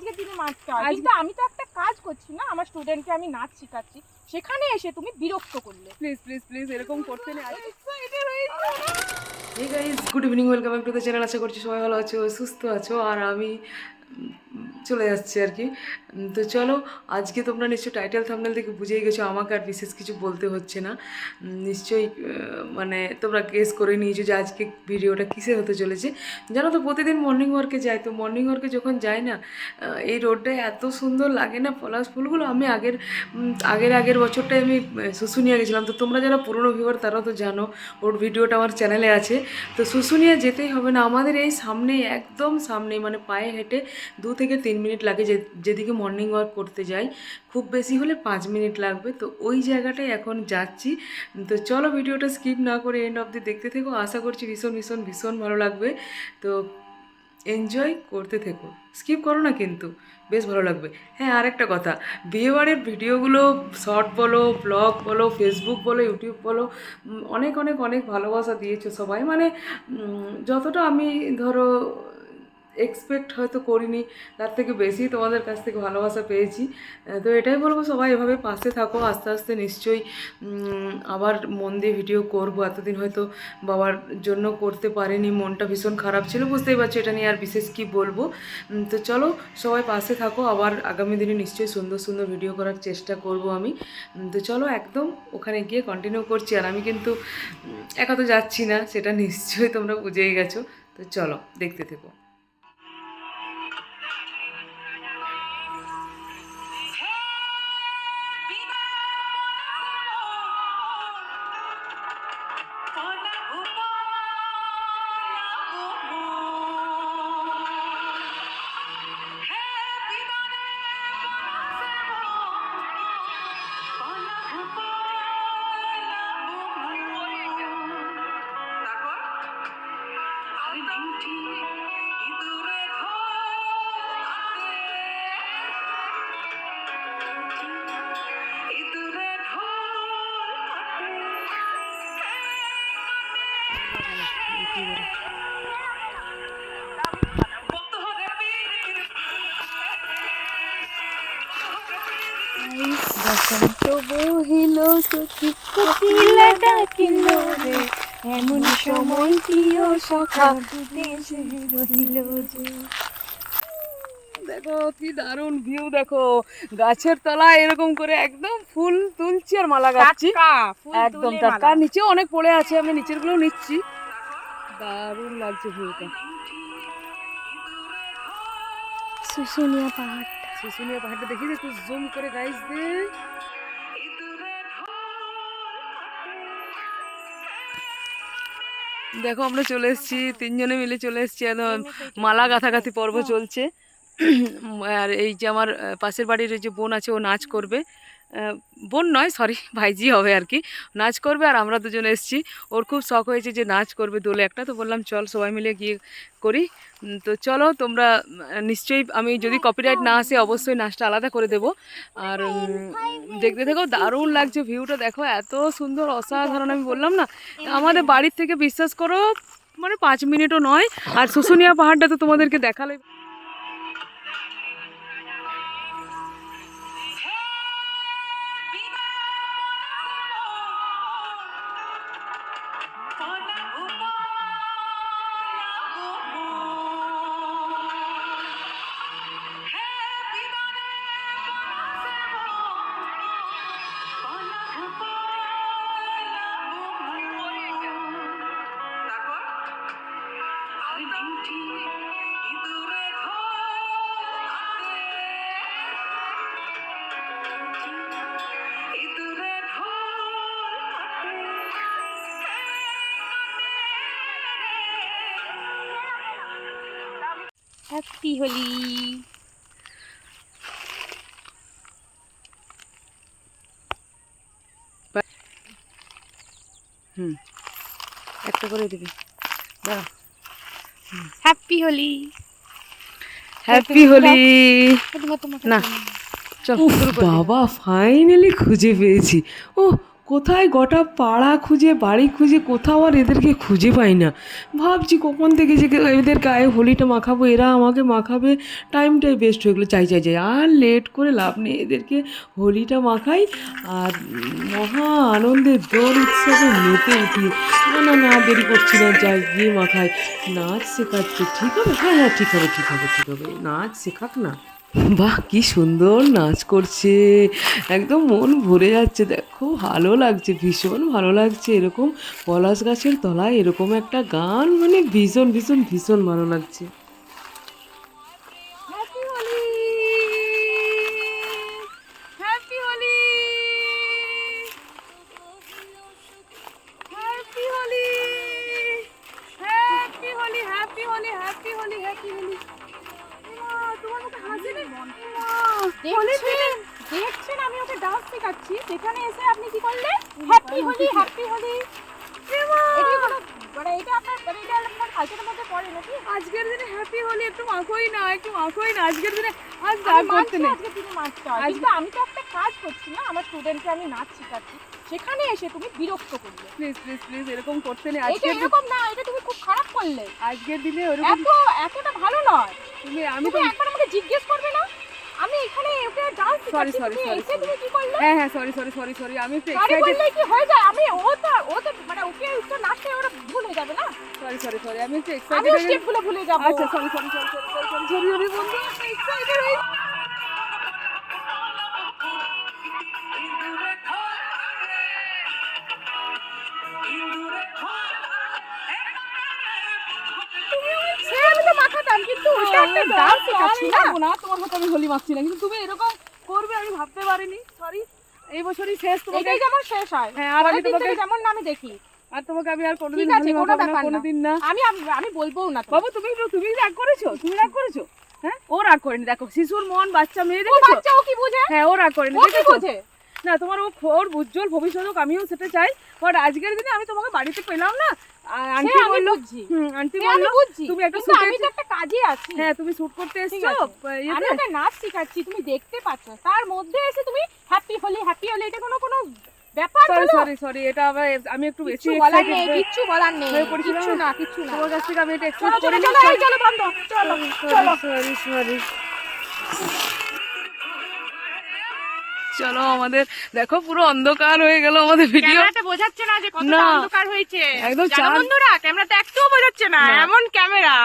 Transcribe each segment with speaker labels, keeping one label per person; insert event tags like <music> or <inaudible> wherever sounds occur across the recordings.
Speaker 1: আজকে তিনি মারতে হয় কিন্তু আমি তো একটা কাজ করছি না আমার স্টুডেন্টকে আমি নাচ শেখাচ্ছি। সেখানে এসে তুমি বিরক্ত করলে।
Speaker 2: প্লিজ প্লিজ প্লিজ এরকম করতে নেই।
Speaker 1: না?
Speaker 2: Hey guys good evening welcome back to the channel আশা করছি সবাই ভালো আছো সুস্থ আছো আর আমি চলে যাচ্ছে আর কি। তো চলো, আজকে তোমরা নিশ্চয়ই টাইটেল থামনেল থেকে বুঝেই গেছো, আমাকে আর বিশেষ কিছু বলতে হচ্ছে না। নিশ্চয়ই মানে তোমরা গেস করে নিয়েছো যে আজকে ভিডিওটা কিসের হতে চলেছে। জানো তো, প্রতিদিন মর্নিং ওয়ার্কে যাই, তো মর্নিং ওয়ার্কে যখন যাই না এই রোডটা এত সুন্দর লাগে না পলাশ ফুলগুলো। আমি আগের আগের আগের বছরটায় আমি শুশুনিয়া গেছিলাম। তো তোমরা যারা পুরনো ভিউয়ার তারা তো জানো, ওর ভিডিওটা আমার চ্যানেলে আছে। তো শুশুনিয়া যেতেই হবে না। আমাদের এই সামনে একদম সামনে মানে পায়ে হেঁটে দু থেকে তিন মিনিট লাগে যেদিকে মর্নিং ওয়াক করতে যাই। খুব বেশি হলে পাঁচ মিনিট লাগবে। তো ওই জায়গাটায় এখন যাচ্ছি। তো চলো ভিডিওটা স্কিপ না করে এন্ড অবধি দেখতে থেকো। আশা করছি ভীষণ ভীষণ ভীষণ ভালো লাগবে। তো এনজয় করতে থেকো। স্কিপ করো না কিন্তু, বেশ ভালো লাগবে। হ্যাঁ আর একটা কথা। বিয়েবাড়ির ভিডিওগুলো শর্ট বলো ব্লগ বলো ফেসবুক বলো ইউটিউব বলো অনেক অনেক অনেক ভালোবাসা দিয়েছ সবাই। মানে যতটা আমি ধরো এক্সপেক্ট হয়তো করিনি, তার থেকে বেশি তোমাদের কাছ থেকে ভালোবাসা পেয়েছি। তো এটাই বলব সবাই, এভাবে পাশে থাকো, আস্তে আস্তে নিশ্চয়ই আবার মন দিয়ে ভিডিও করব। এতদিন হয়তো বাবার জন্য করতে পারিনি, মনটা ভীষণ খারাপ ছিল, বুঝতেই পারছ এটা নিয়ে আর বিশেষ কি বলব। তো চলো সবাই পাশে থাকো, আবার আগামী দিনে নিশ্চয়ই সুন্দর সুন্দর ভিডিও করার চেষ্টা করব আমি। তো চলো একদম ওখানে গিয়ে কন্টিনিউ করছি, আর আমি কিন্তু একা তো যাচ্ছি না, সেটা নিশ্চয়ই তোমরা বুঝেই গেছো। তো চলো, দেখতে থেকো।
Speaker 1: বসন্ত বহিল সখী কোকিলা ডাকিল রে এমন সময় প্রিয় সখা দেশে রহিল যে
Speaker 2: দেখো কি দারুণ ভিউ দেখো। গাছের তলায় এরকম করে একদম ফুল তুলছি আর মালা গাচ্ছি একদম টাটকা। নিচেও অনেক পড়ে আছে আমি নিচেরগুলো নিচ্ছি। দারুণ লাগছে ভিউটা।
Speaker 1: শুশুনিয়া পাহাড়
Speaker 2: শুশুনিয়া পাহাড়টা দেখি একটু জুম করে গাইস দে। দেখো আমরা চলে এসেছি তিনজনে মিলে চলে এসেছি একদম মালা গাঁথাগাথি পর্ব চলছে। আর এই যে আমার পাশের বাড়ির যে বোন আছে ও নাচ করবে। বোন নয় সরি ভাইজি হবে আর কি। নাচ করবে আর আমরা দুজন এসেছি। ওর খুব শখ হয়েছে যে নাচ করবে দোলে। একটা তো বললাম, চল সবাই মিলে গিয়ে করি। তো চলো, তোমরা নিশ্চয়ই আমি যদি কপিরাইট না আসে, অবশ্যই নাচটা আলাদা করে দেবো। আর দেখতে দেখো দারুণ লাগছে ভিউটা দেখো, এত সুন্দর, অসাধারণ, আমি বললাম না। আমাদের বাড়ির থেকে, বিশ্বাস করো মানে পাঁচ মিনিটও নয়। আর শুশুনিয়া পাহাড়টা তো তোমাদেরকে দেখালে।
Speaker 1: হ্যাপি হোলি
Speaker 2: হুম একটা করে দিবি। দাঁড়া।
Speaker 1: হ্যাপি হোলি
Speaker 2: হ্যাপি হোলি
Speaker 1: তোমার তোমার
Speaker 2: না চল বাবা ফাইনালি খুঁজে পেয়েছি। ও কোথায় গোটা পাড়া খুঁজে, বাড়ি খুঁজে, কোথাও আর এদেরকে খুঁজে পাই না। ভাবছি কখন থেকে যে এদের গায়ে হোলিটা মাখাবো, এরা আমাকে মাখাবে টাইমটাই বেস্ট হয়ে গেলো। চাই চাই চাই। আর লেট করে লাভ নেই। এদেরকে হোলিটা মাখাই আর মহা আনন্দে দোল উৎসবে মেতে উঠি। না না না, দেরি করছি না। যাই, গিয়ে মাখাই। নাচ শেখাচ্ছে। ঠিক হবে? হ্যাঁ হ্যাঁ ঠিক হবে ঠিক হবে ঠিক হবে। নাচ শেখাক না। বাহ, কি সুন্দর নাচ করছে। একদম মন ভরে যাচ্ছে। দেখো, ভালো লাগছে, ভীষণ ভালো লাগছে। এরকম পলাশ গাছের তলায় এরকম একটা গান মানে ভীষণ ভীষণ ভীষণ ভালো লাগছে।
Speaker 1: এসে আপনি কি করলেন? হ্যাপি হোলি হ্যাপি হোলি মানে এটা আপনার মানে এটা আপনার কালচারের মধ্যে পড়ে নাকি?
Speaker 3: আজকের দিনে হ্যাপি হলি একটু মাখোই না একটু মাখোই না। আজকের দিনে আজ
Speaker 1: আমি
Speaker 3: করতে নেই।
Speaker 1: আজকে তুমি মারতে হয় কিন্তু আমি তো একটা কাজ করছি না আমার স্টুডেন্টকে আমি নাচ শেখাচ্ছি সেখানে এসে তুমি বিরক্ত করলে।
Speaker 3: প্লিজ প্লিজ প্লিজ এরকম করতে নেই।
Speaker 1: এটা এরকম না এটা তুমি খুব খারাপ করলে।
Speaker 3: আজকের দিনে
Speaker 1: এত এতটা ভালো নয়।
Speaker 3: তুমি আমি তো
Speaker 1: একবার আমাকে জিজ্ঞেস করবে না আমি এখানে okay dance
Speaker 3: sorry
Speaker 1: sorry
Speaker 3: sorry
Speaker 1: তুমি কি করলে
Speaker 3: হ্যাঁ হ্যাঁ সরি সরি সরি সরি আমি একটু এক্সাইটেড
Speaker 1: কি হয়ে যায় আমি ও তো ও তো মানে ওকে একটু নাচতে ওরা ভুল হয়ে যাবে না
Speaker 3: সরি সরি সরি আমি একটু এক্সাইটেড
Speaker 1: আমি স্টেপগুলো ভুলে যাব
Speaker 3: আচ্ছা sorry sorry sorry sorry sorry sorry আমি বন্ধু এক্সাইটেড
Speaker 1: হই মাখাতাম কিন্তু ওটা একটা ডান্স শেখাচ্ছি না।
Speaker 3: তোমার হাতে আমি হোলি মাখছি না কিন্তু তুমি এরকম করবে আমি ভাবতে পারিনি সরি এই বছরই শেষ তোমাকে
Speaker 1: এটাই যেমন শেষ হয়।
Speaker 3: হ্যাঁ, আর আমি তোমাকে-
Speaker 1: যেমন আমি দেখি।
Speaker 3: আর তোমাকে আমি আর কোনোদিন
Speaker 1: আছে কোনো
Speaker 3: না
Speaker 1: ব্যাপার
Speaker 3: কোনোদিন না।
Speaker 1: আমি আমি- বলবোও না
Speaker 3: বাবু তুমি তুমি রাগ করেছ তুমি রাগ করেছ হ্যাঁ? ও রাগ করেনি দেখো শিশুর মন বাচ্চা মেয়ে
Speaker 1: ও
Speaker 3: দেখেছ?
Speaker 1: বাচ্চা ও কি বুঝে?
Speaker 3: হ্যাঁ ও রাগ করেনি দেখেছ? না তোমার ও ওর উজ্জ্বল ভবিষ্যৎ হোক, আমিও সেটা চাই। বাট আজকের দিনে আমি তোমাকে বাড়িতে পেলাম না। আন্টি
Speaker 1: আমি
Speaker 3: বলল আন্টি
Speaker 1: সে
Speaker 3: বলল তুমি একটা
Speaker 1: কিন্তু আমি তো একটা কাজে আছি।
Speaker 3: হ্যাঁ তুমি শুট করতে এসেছ
Speaker 1: আমি? ওকে নাচ শেখাচ্ছি তুমি দেখতে পাচ্ছ। তার মধ্যে এসে তুমি হ্যাপি হোলি হ্যাপি হোলি এটা কোনো কোনো ব্যাপার
Speaker 3: সরি সরি সরি এটা আবার আমি একটু বেশি
Speaker 1: বলার নেই কিচ্ছু বলার নেই
Speaker 3: হয়ে।
Speaker 1: কিচ্ছু না কিচ্ছু না।
Speaker 3: তোমার কাছ থেকে আমি এটা
Speaker 1: চলো
Speaker 3: এক্সপেক্ট
Speaker 1: চলো
Speaker 3: করিনি
Speaker 1: চলো চলো বন্ধ। চলো চলো।
Speaker 3: সরি সরি চলো আমাদের দেখো পুরো অন্ধকার হয়ে গেল আমাদের ভিডিও
Speaker 1: বোঝাচ্ছে না যে কতটা অন্ধকার হয়েছে।
Speaker 3: একদম
Speaker 1: বন্ধুরা ক্যামেরাটা একটুও বোঝাচ্ছে না। এমন ক্যামেরা।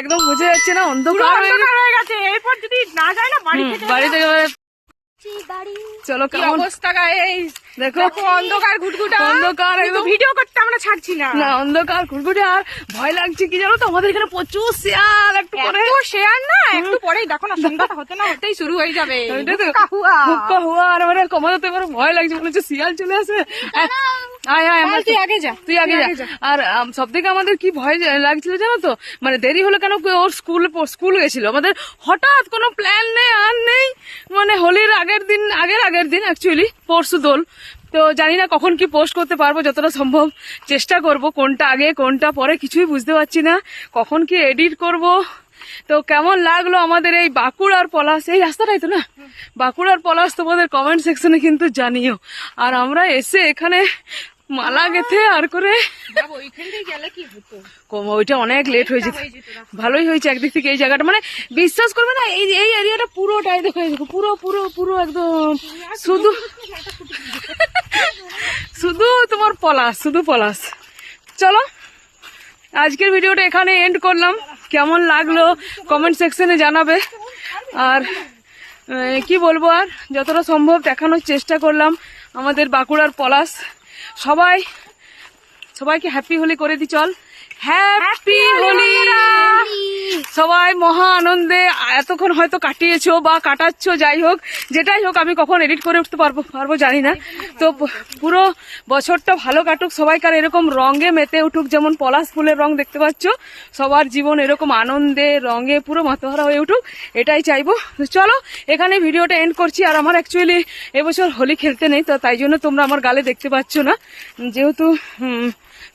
Speaker 3: একদম বুঝে যাচ্ছে না অন্ধকার হয়ে
Speaker 1: অন্ধকার হয়ে গেছে এরপর যদি না যায় না বাড়ি থেকে
Speaker 3: এবারে
Speaker 1: বাড়ি
Speaker 3: চলো কেমন?
Speaker 1: অবস্থা গাইস
Speaker 3: দেখো
Speaker 1: অন্ধকার ঘুটঘুটা।
Speaker 3: অন্ধকার
Speaker 1: ভিডিও করতে আমরা ছাড়ছি না।
Speaker 3: না অন্ধকার কুড়কুড়ে আর ভয় লাগছে কি জানো তো? আমাদের এখানে প্রচুর শেয়ার একটু পরে।
Speaker 1: শেয়ার না? একটু পরেই দেখো না সন্ধ্যাটা হতে না হতেই শুরু হয়ে যাবে। হুক্কা হুয়া।
Speaker 3: হুক্কা হুয়া আর মানে কমাতে তো ভয় লাগছে মনে হচ্ছে শিয়াল চলে আসে। আয় আয় আমরা
Speaker 1: তুই আগে যা
Speaker 3: তুই আগে যা। আর সব থেকে আমাদের কি ভয় লাগছিল জানো তো? মানে দেরি হলো কেন ওর স্কুল স্কুল গেছিল। আমাদের হঠাৎ কোনো প্ল্যান নেই আর নেই। মানে হোলির আগের দিন আগের আগের দিন অ্যাকচুয়ালি পরশু দোল। তো জানি না কখন কি পোস্ট করতে পারব যতটা সম্ভব চেষ্টা করব কোনটা আগে কোনটা পরে কিছুই বুঝতে পারছি না। কখন কি এডিট করব? তো কেমন লাগল আমাদের এই বাঁকুড়ার পলাশ? এই রাস্তাটাই তো না? বাঁকুড়ার পলাশ তোমাদের কমেন্ট সেকশনে কিন্তু জানিও। আর আমরা এসে এখানে মালা গেথে আর করে। ওইটা অনেক লেট হয়ে যেত। ভালোই হয়েছে একদিক থেকে এই জায়গাটা। মানে বিশ্বাস করবে না এই এই এরিয়াটা পুরোটাই দেখো পুরো পুরো পুরো একদম শুধু শুধু তোমার পলাশ শুধু পলাশ। চলো আজকের ভিডিওটা এখানে এন্ড করলাম। কেমন লাগল কমেন্ট সেকশনে জানাবে। আর কি বলব আর? যতটা সম্ভব দেখানোর চেষ্টা করলাম। আমাদের বাঁকুড়ার পলাশ। সবাই সবাইকে হ্যাপি হলে করে দি চল। হ্যাপি হোলি সবাই মহা আনন্দে, এতক্ষণ হয়তো কাটিয়েছো বা কাটাচ্ছ, যাই হোক, যেটাই হোক, আমি কখন এডিট করে উঠতে পারব পারব জানি না। তো পুরো বছরটা ভালো কাটুক, সবাইকার এরকম রঙে মেতে উঠুক, যেমন পলাশ ফুলের রং দেখতে পাচ্ছ, সবার জীবন এরকম আনন্দে, রঙে পুরো মাতোহারা হয়ে উঠুক, এটাই চাইব। চলো, এখানে ভিডিওটা এন্ড করছি, আর আমার অ্যাকচুয়ালি এবছর হোলি খেলতে নেই, তো তাই জন্য তোমরা আমার গালে দেখতে পাচ্ছ না। যেহেতু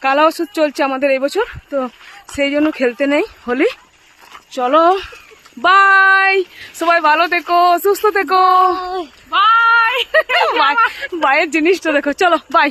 Speaker 3: কালা ওষুধ চলছে আমাদের এবছর তো সেই জন্য খেলতে নেই হোলি। চলো বাই সবাই ভালো থেকো সুস্থ থেকো। <laughs> বাই বাইয়ের জিনিসটা দেখো চলো বাই